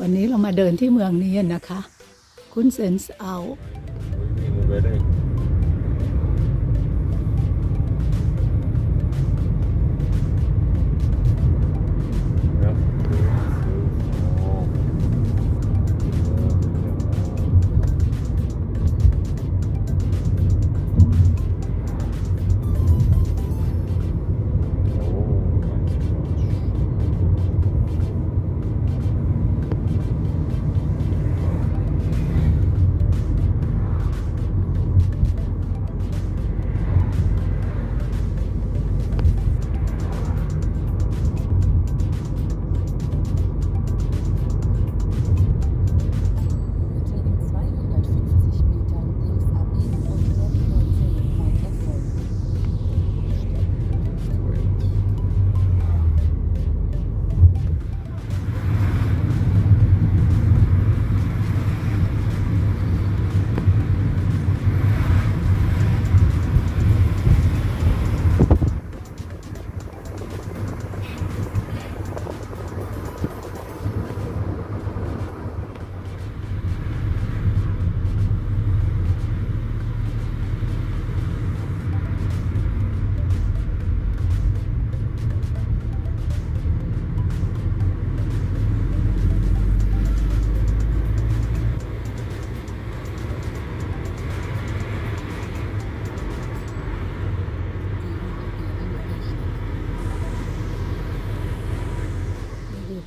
วันนี้เรามาเดินที่เมืองนี้นะคะ คุณเซนส์เอา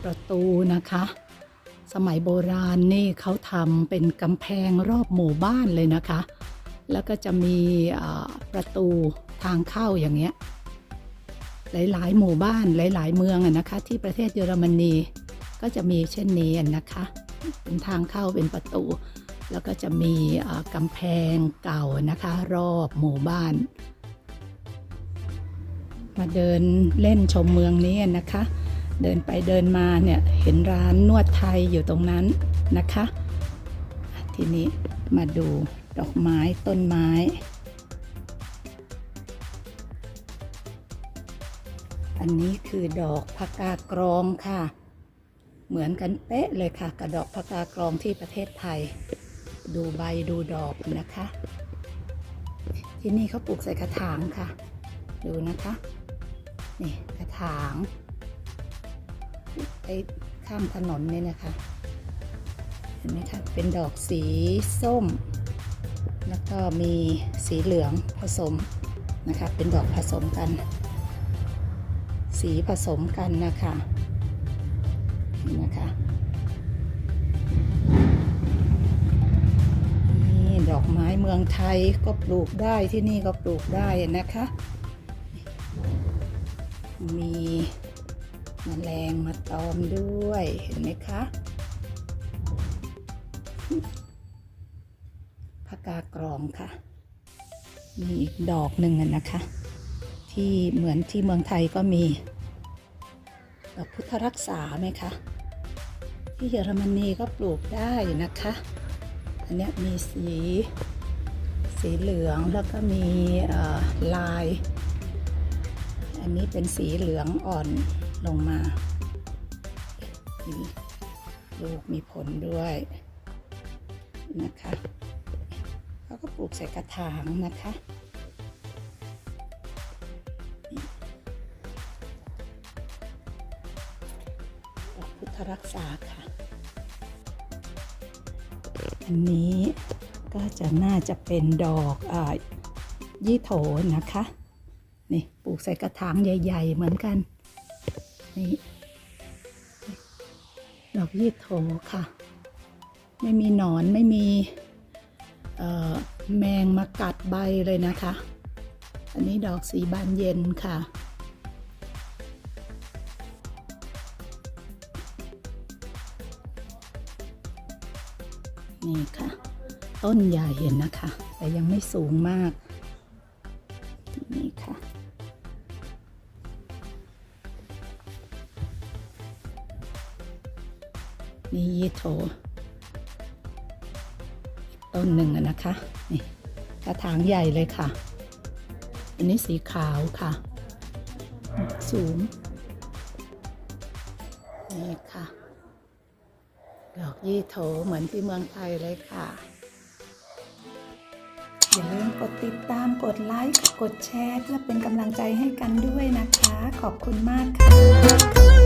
ประตูนะคะ สมัยโบราณนี่เขาทำเป็นกำแพงรอบหมู่บ้านเลยนะคะ แล้วก็จะมีประตูทางเข้าอย่างเงี้ยหลาย ๆ หมู่บ้านหลาย ๆ เมืองอะนะคะ ที่ประเทศเยอรมนีก็จะมีเช่นนี้นะคะ เป็นทางเข้าเป็นประตู แล้วก็จะมีกำแพงเก่านะคะ รอบหมู่บ้าน มาเดินเล่นชมเมืองนี้นะคะ เดินไปเดินมาเนี่ยเห็นร้านนวดไทยอยู่ตรงนั้นนะคะ ทีนี้มาดูดอกไม้ต้นไม้อันนี้คือดอกพะกากรองค่ะ เหมือนกันเป๊ะเลยค่ะ กับดอกพะกากรองที่ประเทศไทย ดูใบดูดอกนะคะ ที่นี่เขาปลูกใส่กระถางค่ะ ดูนะคะ นี่กระถาง ไอ้ข้ามถนนนี่นะคะ เห็นไหมคะ เป็นดอกสีส้ม แล้วก็มีสีเหลืองผสมนะคะ เป็นดอกผสมกัน สีผสมกันนะคะเห็นนะคะนี่ดอกไม้เมืองไทยก็ปลูกได้ที่นี่ก็ปลูกได้นะคะ มี มแมลงมาตอมด้วยเห็นไหมคะพากากรองค่ะ มีอีกดอกหนึ่งนะคะ ที่เหมือนที่เมืองไทยก็มีดอกพุทธรักษาไหมคะที่เยอรมนีก็ปลูกได้นะคะ อันนี้มีสีสีเหลืองแล้วก็มีลาย อันนี้เป็นสีเหลืองอ่อน ลงมามีลูกมีผลด้วยนะคะเขาก็ปลูกใส่กระถางนะคะพุทธรักษาค่ะ อันนี้ก็จะน่าจะเป็นดอกอายี่โถนะคะ นี่ปลูกใส่กระถางใหญ่ ๆ เหมือนกัน นี่ดอกยีดโถค่ะ ไม่มีหนอนไม่มีแมงมากัดใบเลยนะคะ อันนี้ดอกสีบานเย็นค่ะ นี่ค่ะ ต้นใหญ่เห็นนะคะ แต่ยังไม่สูงมาก นี่ค่ะ นี่ยีโถต้นหนึ่งนะคะ นี่กระถางใหญ่เลยค่ะ อันนี้สีขาวค่ะ สูง นี่ค่ะ ดอกยี่โถเหมือนที่เมืองไทยเลยค่ะ อย่าลืมกดติดตามกดไลค์ กดแชร์เพื่อเป็นกำลังใจให้กันด้วยนะคะ ขอบคุณมากค่ะ